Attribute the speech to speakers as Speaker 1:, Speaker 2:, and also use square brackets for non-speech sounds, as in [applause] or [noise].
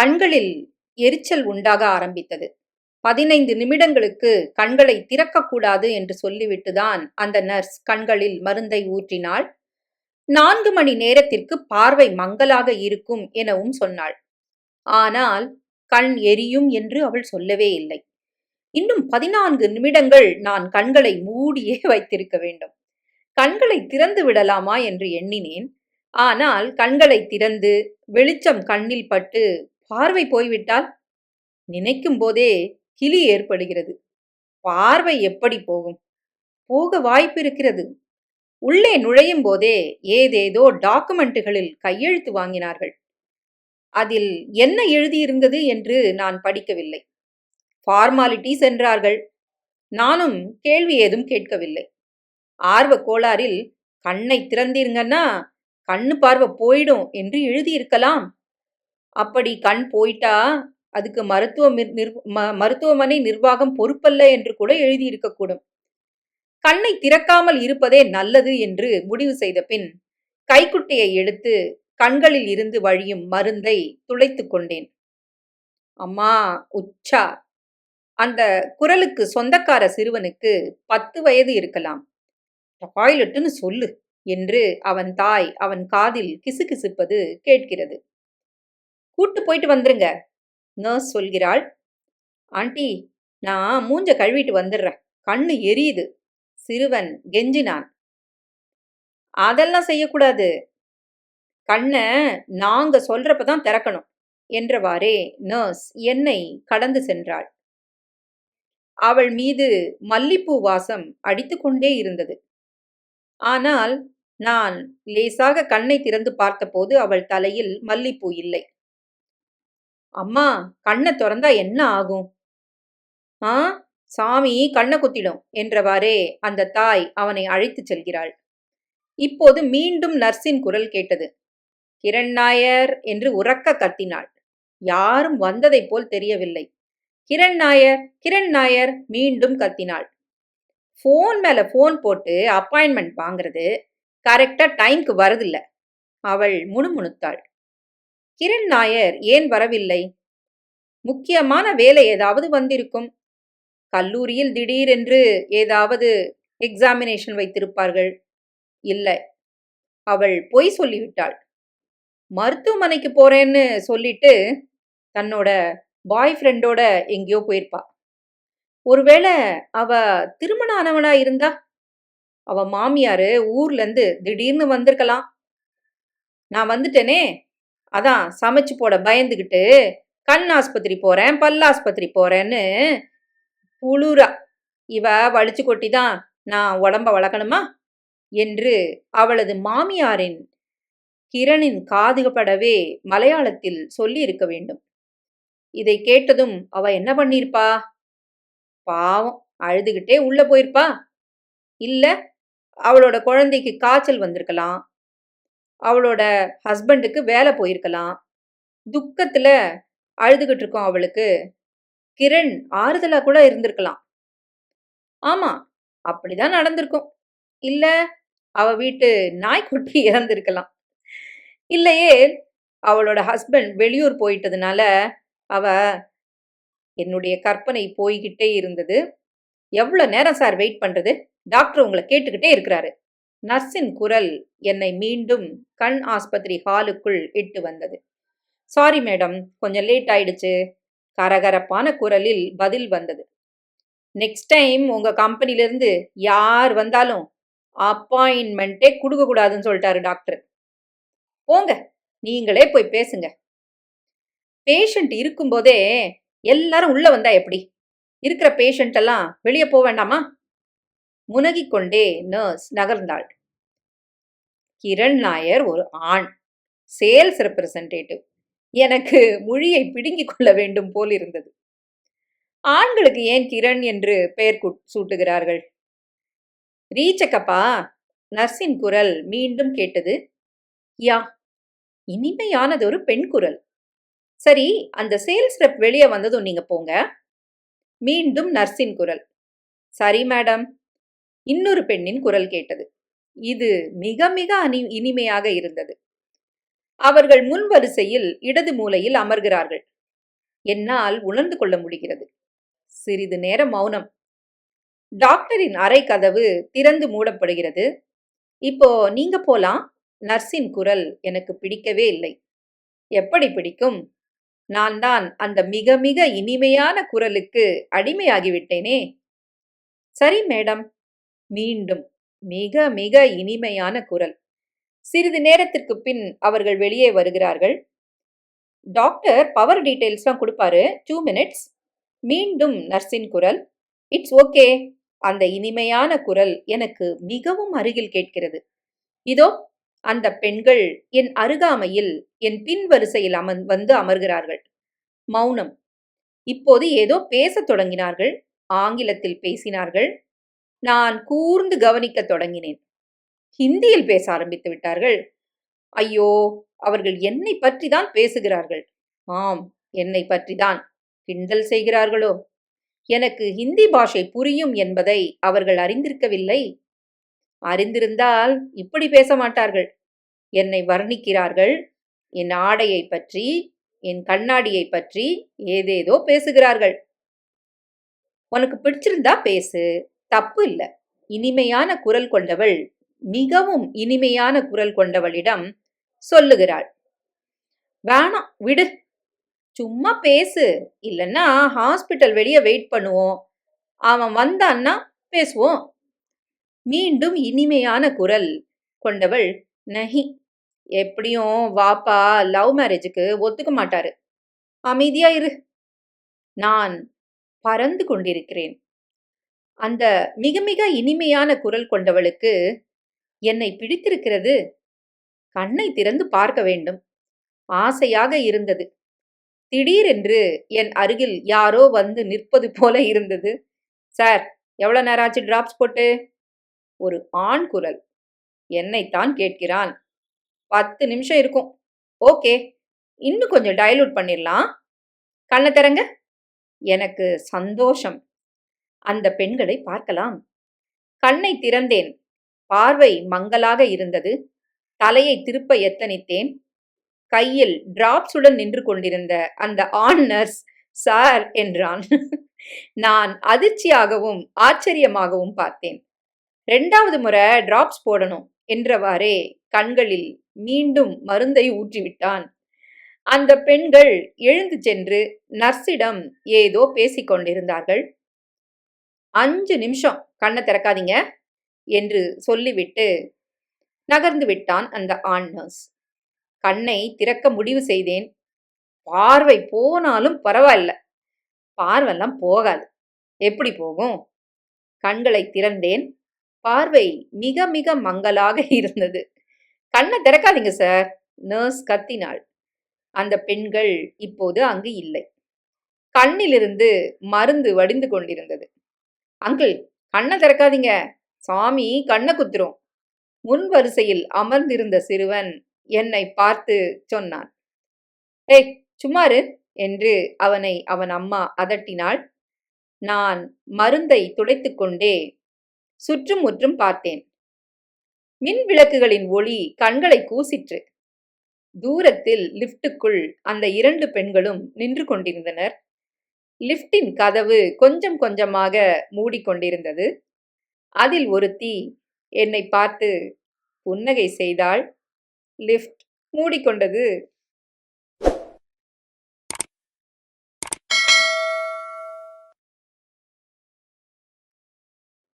Speaker 1: கண்களில் எரிச்சல் உண்டாக ஆரம்பித்தது. பதினைந்து நிமிடங்களுக்கு கண்களை திறக்கக்கூடாது என்று சொல்லிவிட்டுதான் அந்த நர்ஸ் கண்களில் மருந்தை ஊற்றினாள். நான்கு மணி நேரத்திற்கு பார்வை மங்கலாக இருக்கும் எனவும் சொன்னாள். ஆனால் கண் எரியும் என்று அவள் சொல்லவே இல்லை. இன்னும் பதினான்கு நிமிடங்கள் நான் கண்களை மூடியே வைத்திருக்க வேண்டும். கண்களை திறந்து விடலாமா என்று எண்ணினேன். ஆனால் கண்களை திறந்து வெளிச்சம் கண்ணில் பட்டு பார்வை போய்விட்டால் நினைக்கும் போதே கிளி ஏற்படுகிறது. பார்வை எப்படி போகும்? போக வாய்ப்பு இருக்கிறது உள்ளே நுழையும் போதே ஏதேதோ டாக்குமெண்ட்டுகளில் கையெழுத்து வாங்கினார்கள். அதில் என்ன எழுதியிருந்தது என்று நான் படிக்கவில்லை. ஃபார்மாலிட்டிஸ் என்றார்கள். நானும் கேள்வி ஏதும் கேட்கவில்லை. ஆர்வ கோளாறில் கண்ணை திறந்தீருங்கன்னா கண்ணு பார்வை போயிடும் என்று எழுதியிருக்கலாம். அப்படி கண் போயிட்டா அதுக்கு மருத்துவ மருத்துவமனை நிர்வாகம் பொறுப்பல்ல என்று கூட எழுதியிருக்கக்கூடும். கண்ணை திறக்காமல் இருப்பதே நல்லது என்று முடிவு செய்த பின் கைக்குட்டையை எடுத்து கண்களில் இருந்து வழியும் மருந்தை துளைத்து கொண்டேன். அம்மா உச்சா! அந்த குரலுக்கு சொந்தக்கார சிறுவனுக்கு பத்து வயது இருக்கலாம். டாய்லெட்டுன்னு சொல்லு என்று அவன் தாய் அவன் காதில் கிசுகிசுப்பது கேட்கிறது. கூட்டு போயிட்டு வந்துருங்க. நர்ஸ் சொல்கிறாள். ஆண்டி நான் மூஞ்ச கழுவிட்டு வந்துடுறேன். கண்ணு எரியுது. சிறுவன் கெஞ்சினான். அதெல்லாம் செய்யக்கூடாது. கண்ணை நாங்க சொல்றப்பதான் திறக்கணும் என்றவாறே நர்ஸ் என்னை கடந்து சென்றாள். அவள் மீது மல்லிப்பூ வாசம் அடித்துக்கொண்டே இருந்தது. ஆனால் நான் லேசாக கண்ணை திறந்து பார்த்தபோது அவள் தலையில் மல்லிப்பூ இல்லை. அம்மா கண்ணை திறந்தா என்ன ஆகும்? ஆ? சாமி கண்ணை குத்திடும் என்றவாறே அந்த தாய் அவனை அழைத்துச் செல்கிறாள். இப்போது மீண்டும் நர்ஸின் குரல் கேட்டது. கிரண் நாயர் என்று உறக்க கத்தினாள் யாரும் வந்ததைப் போல் தெரியவில்லை. கிரண் நாயர் கிரண் நாயர் மீண்டும் கத்தினாள். ஃபோன் மேல ஃபோன் போட்டு அப்பாயின்மெண்ட் வாங்குறது கரெக்டா டைம்க்கு வரதில்ல. அவள் முணுமுணுத்தாள். கிரண் நாயர் ஏன் வரவில்லை? முக்கியமான வேலை ஏதாவது வந்திருக்கும்? கல்லூரியில் திடீரென்று ஏதாவது எக்ஸாமினேஷன் வைத்திருப்பார்கள்? இல்லை. அவள் பொய் சொல்லிவிட்டாள். மருத்துவமனைக்கு போறேன்னு சொல்லிட்டு தன்னோட பாய் ஃப்ரெண்டோட எங்கேயோ போயிருப்பா. ஒருவேளை அவ திருமணம் ஆனவனா இருந்தா? அவ மாமியாரு ஊர்ல இருந்து திடீர்னு வந்திருக்கலாம். நான் வந்துட்டேனே. அதான் சமைச்சு போட பயந்துக்கிட்டு கண் ஆஸ்பத்திரி போறேன் பல்லாஸ்பத்திரி போறேன்னு புழுரா இவ வலிச்சு கொட்டிதான் நான் உடம்ப வளர்க்கணுமா என்று அவளது மாமியாரின் கிரணின் காதுகப்படவே மலையாளத்தில் சொல்லி இருக்க வேண்டும். இதை கேட்டதும் அவ என்ன பண்ணியிருப்பா? பாவம் அழுதுகிட்டே உள்ள போயிருப்பா? இல்ல அவளோட குழந்தைக்கு காய்ச்சல் வந்திருக்கலாம் அவளோட ஹஸ்பண்டுக்கு வேலை போயிருக்கலாம். துக்கத்தில் அழுதுகிட்டு இருக்கோம் அவளுக்கு. கிரண் ஆறுதலாக கூட இருந்திருக்கலாம். ஆமாம் அப்படிதான் நடந்திருக்கும். இல்லை அவ வீட்டு நாய்க்குட்டி [laughs] இறந்திருக்கலாம். இல்லையே அவளோட ஹஸ்பண்ட் வெளியூர் போயிட்டதுனால அவ என்னுடைய கற்பனை போய்கிட்டே இருந்தது. எவ்வளோ நேரம் சார் வெயிட் பண்ணுறது டாக்டர் உங்களை கேட்டுக்கிட்டே இருக்கிறாரு. நர்ஸின் குரல் என்னை மீண்டும் கண் ஆஸ்பத்திரி ஹாலுக்குள் இட்டு வந்தது. சாரி மேடம் கொஞ்சம் லேட் ஆயிடுச்சு. கரகரப்பான குரலில் பதில் வந்தது. நெக்ஸ்ட் டைம் உங்க கம்பெனிலிருந்து யார் வந்தாலும் அப்பாயின்மெண்ட்டே கொடுக்க கூடாதுன்னு சொல்லிட்டாரு டாக்டர். போங்க. நீங்களே போய் பேசுங்க. பேஷண்ட் இருக்கும்போதே எல்லாரும் உள்ள வந்தா எப்படி? இருக்கிற பேஷண்ட் எல்லாம் வெளியே போக வேண்டாமா? முனகிக் கொண்டே நர்ஸ் நகர்ந்தாள். கிரண் நாயர் ஒரு ஆண். சேல்ஸ் ரெப்ரசன்டேட்டிவ் எனக்கு மொழியை பிடுங்கிக் கொள்ள வேண்டும் போல் இருந்தது. ஆண்களுக்கு ஏன் கிரண் என்று பெயர் சூட்டுகிறார்கள்? ரீச்சக்கப்பா நர்ஸின் குரல் மீண்டும் கேட்டது. யா இனிமையானது ஒரு பெண் குரல். சரி அந்த சேல்ஸ் ரெப் வெளியே வந்ததும் நீங்க போங்க. மீண்டும் நர்ஸின் குரல். சரி மேடம். இன்னொரு பெண்ணின் குரல் கேட்டது. இது மிக மிக அனி இனிமையாக இருந்தது. அவர்கள் முன் வரிசையில் இடது மூலையில் அமர்கிறார்கள். என்னால் உணர்ந்து கொள்ள முடிகிறது. சிறிது நேரம் மௌனம். டாக்டரின் அறை கதவு திறந்து மூடப்படுகிறது. இப்போ நீங்க போலாம். நர்ஸின் குரல் எனக்கு பிடிக்கவே இல்லை. எப்படி பிடிக்கும்? நான் தான் அந்த மிக மிக இனிமையான குரலுக்கு அடிமையாகிவிட்டேனே. சரி மேடம். மீண்டும் மிக மிக இனிமையான குரல். சிறிது நேரத்திற்கு பின் அவர்கள் வெளியே வருகிறார்கள். டாக்டர் பவர் டீடைல்ஸ்லாம் கொடுப்பாரு. Two minutes. மீண்டும் நர்ஸின் குரல். It's okay. அந்த இனிமையான குரல் எனக்கு மிகவும் அருகில் கேட்கிறது. இதோ அந்த பெண்கள் என் அருகாமையில் என் பின் வரிசையில் அமர் வந்து அமர்கிறார்கள். மௌனம். இப்போது ஏதோ பேசத் தொடங்கினார்கள். ஆங்கிலத்தில் பேசினார்கள். நான் கூர்ந்து கவனிக்கத் தொடங்கினேன். ஹிந்தியில் பேச ஆரம்பித்து விட்டார்கள். ஐயோ அவர்கள் என்னை பற்றி தான் பேசுகிறார்கள். ஆம் என்னை பற்றிதான் கிண்டல் செய்கிறார்களோ? எனக்கு ஹிந்தி பாஷை புரியும் என்பதை அவர்கள் அறிந்திருக்கவில்லை. அறிந்திருந்தால் இப்படி பேச மாட்டார்கள். என்னை வர்ணிக்கிறார்கள். என் ஆடையை பற்றி என் கண்ணாடியை பற்றி ஏதேதோ பேசுகிறார்கள். உனக்கு பிடிச்சிருந்தா பேசு. தப்பு இல்லை. இனிமையான குரல் கொண்டவள் மிகவும் இனிமையான குரல் கொண்டவளிடம் சொல்லுகிறாள். வேணாம் விடு. சும்மா பேசு. இல்லைன்னா ஹாஸ்பிட்டல் வெளியே வெயிட் பண்ணுவோம். அவன் வந்தான்னா பேசுவோம். மீண்டும் இனிமையான குரல் கொண்டவள் நஹி. எப்படியும் வாப்பா லவ் மேரேஜுக்கு ஒத்துக்க மாட்டாரு. அமைதியா இரு. நான் பறந்து கொண்டிருக்கிறேன். அந்த மிக மிக இனிமையான குரல் கொண்டவளுக்கு என்னை பிடித்திருக்கிறது. கண்ணை திறந்து பார்க்க வேண்டும். ஆசையாக இருந்தது. திடீரென்று என் அருகில் யாரோ வந்து நிற்பது போல இருந்தது. சார் எவ்வளோ நேரம் ஆச்சு டிராப்ஸ் போட்டு? ஒரு ஆண் குரல். என்னைத்தான் கேட்கிறான். பத்து நிமிஷம் இருக்கும். ஓகே இன்னும் கொஞ்சம் டைலூட் பண்ணிடலாம். கண்ணை திறங்க. எனக்கு சந்தோஷம். அந்த பெண்களை பார்க்கலாம். கண்ணை திறந்தேன். பார்வை மங்கலாக இருந்தது. தலையை திருப்ப எத்தனித்தேன். கையில் டிராப்ஸுடன் நின்று கொண்டிருந்த அந்த ஆண் நர்ஸ் சார் என்றான். நான் அதிர்ச்சியாகவும் ஆச்சரியமாகவும் பார்த்தேன். ரெண்டாவது முறை டிராப்ஸ் போடணும் என்றவாறே கண்களில் மீண்டும் மருந்தை ஊற்றிவிட்டான். அந்த பெண்கள் எழுந்து சென்று நர்ஸிடம் ஏதோ பேசிக்கொண்டிருந்தார்கள். அஞ்சு நிமிஷம் கண்ணை திறக்காதீங்க என்று சொல்லிவிட்டு நகர்ந்து விட்டான் அந்த ஆண் நர்ஸ் கண்ணை திறக்க முடிவு செய்தேன். பார்வை போனாலும் பரவாயில்ல. பார்வெல்லாம் போகாது. எப்படி போகும்? கண்களை திறந்தேன். பார்வை மிக மிக மங்கலாக இருந்தது. கண்ணை திறக்காதீங்க சார் நர்ஸ் கத்தினாள். அந்த பெண்கள் இப்போது அங்கு இல்லை. கண்ணிலிருந்து மருந்து வடிந்து கொண்டிருந்தது. அங்கிள் கண்ணை திறக்காதீங்க. சாமி கண்ணை குத்துரும். முன் வரிசையில் அமர்ந்திருந்த சிறுவன் என்னை பார்த்து சொன்னான். ஏய் சும்மாரு என்று அவனை அவன் அம்மா அதட்டினாள். நான் மருந்தை துடைத்துக்கொண்டே சுற்றும் முற்றும் பார்த்தேன். மின் விளக்குகளின் ஒளி கண்களை கூசிற்று. தூரத்தில் லிப்டுக்குள் அந்த இரண்டு பெண்களும் நின்று கொண்டிருந்தனர். லிப்டின் கதவு கொஞ்சம் கொஞ்சமாக மூடிக்கொண்டிருந்தது. அதில் ஒருத்தி என்னை பார்த்து புன்னகை செய்தாள்? லிஃப்ட் மூடிக்கொண்டது.